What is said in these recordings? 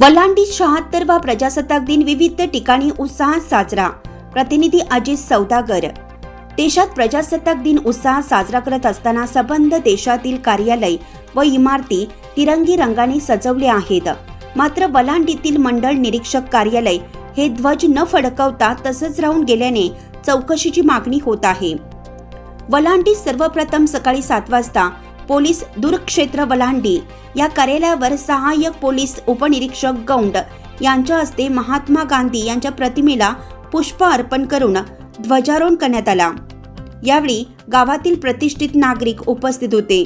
वलांडी शहात्तरवा प्रजासत्ताक दिन विविध ठिकाणी उत्साहात साजरा. प्रतिनिधी अजित सौदागर. देशात प्रजासत्ताक दिन उत्साहात साजरा करत असताना संबंध देशातील कार्यालय व इमारती तिरंगी रंगाने सजवले आहेत. मात्र वलांडीतील मंडळ निरीक्षक कार्यालय हे ध्वज न फडकवता तसंच राहून गेल्याने चौकशीची मागणी होत आहे. वलांडी सर्वप्रथम सकाळी सात वाजता पोलीस दूरक्षेत्र वलांडी. या कार्यालयावर सहाय्यक पोलीस उपनिरीक्षक गौंड यांच्या हस्ते महात्मा गांधी यांच्या प्रतिमेला पुष्प अर्पण करून ध्वजारोहण करण्यात आला. यावेळी गावातील प्रतिष्ठित नागरिक उपस्थित होते.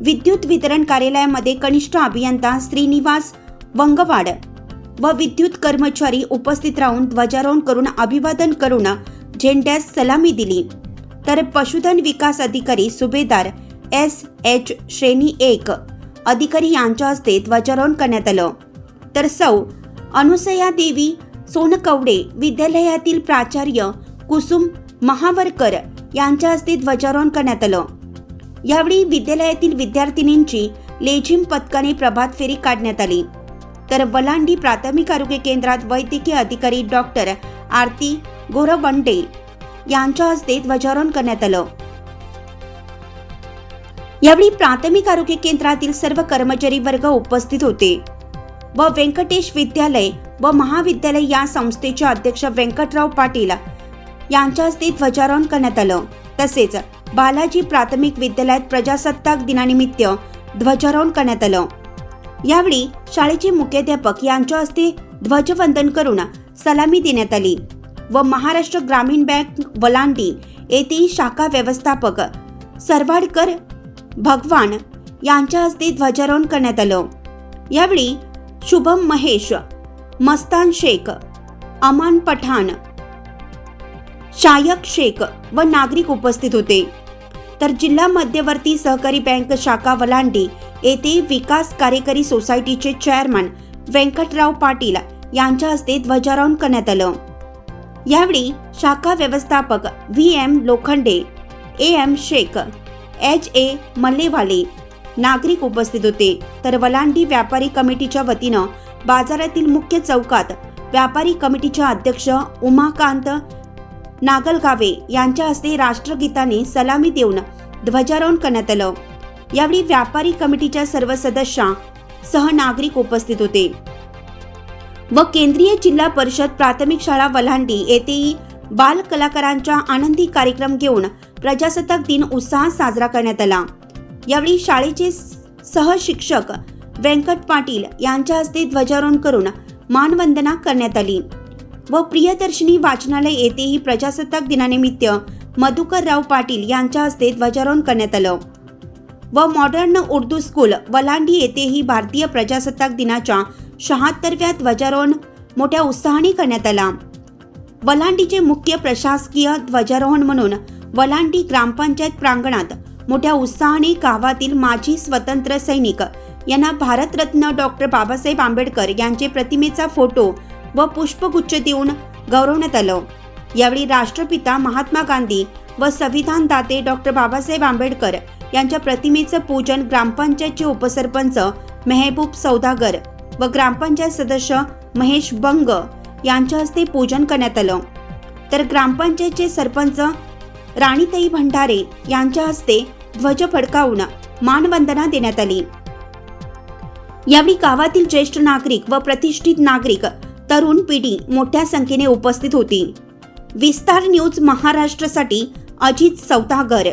विद्युत वितरण कार्यालयामध्ये कनिष्ठ अभियंता श्रीनिवास वंगवाड व विद्युत कर्मचारी उपस्थित राहून ध्वजारोहण करून अभिवादन करून झेंड्यास सलामी दिली. तर पशुधन विकास अधिकारी सुभेदार एस एच श्रेणी एक. अधिकारी यांच्या हस्ते ध्वजारोहण करण्यात आलं. तर सौ अनुसया देवी सोनकवडे विद्यालयातील प्राचार्य कुसुम महावरकर यांच्या हस्ते ध्वजारोहण करण्यात आलं. यावेळी विद्यालयातील विद्यार्थिनींची लेझिम पथकाने प्रभात फेरी काढण्यात आली. तर वलांडी प्राथमिक आरोग्य केंद्रात वैद्यकीय अधिकारी डॉक्टर आरती गोरवंडे यांच्या हस्ते ध्वजारोहण करण्यात आलं. यावेळी प्राथमिक आरोग्य केंद्रातील सर्व कर्मचारी वर्ग उपस्थित होते. व व्यंकटेश विद्यालय व महाविद्यालय या संस्थेचे अध्यक्ष व्यंकटराव पाटील यांच्या हस्ते ध्वजारोहण करण्यात आलं. तसेच बालाजी प्राथमिक विद्यालयात प्रजासत्ताक दिनानिमित्त ध्वजारोहण करण्यात आलं. यावेळी शाळेचे मुख्याध्यापक यांच्या हस्ते ध्वजवंदन करून सलामी देण्यात आली व महाराष्ट्र ग्रामीण बँक वलांडी येथील शाखा व्यवस्थापक सरवाडकर भगवान यांच्या हस्ते ध्वजारोहण करण्यात आलं. यावेळी शुभम महेश मस्तान शेख अमान पठाण शायक शेख व नागरिक उपस्थित होते. तर जिल्हा मध्यवर्ती सहकारी बँक शाखा वलांडी येथे विकास कार्यकारी सोसायटीचे चेअरमन व्यंकटराव पाटील यांच्या हस्ते ध्वजारोहण करण्यात आलं. यावेळी शाखा व्यवस्थापक V M Lokhande A M Shaikh H A Mallewale. नागरिक उपस्थित होते. तर वलांडी व्यापारी कमिटीच्या वतीनं बाजारातील मुख्य चौकात व्यापारी कमिटीच्या अध्यक्ष उमाकांत नागलगावे यांच्या हस्ते राष्ट्रगीताने सलामी देऊन ध्वजारोहण करण्यात आलं. यावेळी व्यापारी कमिटीच्या सर्व सदस्या सह नागरिक उपस्थित होते. व केंद्रीय जिल्हा परिषद प्राथमिक शाळा वल्हांडी येथेही बाल कलाकारांचा आनंदी कार्यक्रम घेऊन प्रजासत्ताक दिन उत्साहात साजरा करण्यात आला. यावेळी शाळेचे सहशिक्षक व्यंकट पाटील यांच्या हस्ते ध्वजारोहण करून मानवंदना करण्यात आली व प्रियदर्शनी वाचनालय येथेही प्रजासत्ताक दिनानिमित्त मधुकरराव पाटील यांच्या हस्ते ध्वजारोहण करण्यात आलं व मॉडर्न उर्दू स्कूल वलांडी येथेही भारतीय प्रजासत्ताक दिनाच्या शहात्तरव्या ध्वजारोहण मोठ्या उत्साहाने करण्यात आला. वलांडीचे मुख्य प्रशासकीय ध्वजारोहण म्हणून वलांडी ग्रामपंचायत प्रांगणात मोठ्या उत्साहाने गावातील माजी स्वतंत्र सैनिक यांना भारतरत्न डॉक्टर बाबासाहेब आंबेडकर यांचे प्रतिमेचा फोटो व पुष्पगुच्छ देऊन गौरवण्यात आलं. यावेळी राष्ट्रपिता महात्मा गांधी व संविधान दाते डॉक्टर बाबासाहेब आंबेडकर यांच्या प्रतिमेचं पूजन ग्रामपंचायतचे उपसरपंच मेहबूब सौदागर व ग्रामपंचायत सदस्य महेश बंग यांच्या हस्ते पूजन करण्यात आलं. तर ग्रामपंचायतचे सरपंच राणीताई भंडारे यांच्या हस्ते ध्वज फडकावून मानवंदना देण्यात आली. यावेळी गावातील ज्येष्ठ नागरिक व प्रतिष्ठित नागरिक तरुण पिढी मोठ्या संख्येने उपस्थित होती. विस्तार न्यूज महाराष्ट्रासाठी अजित सौदागर.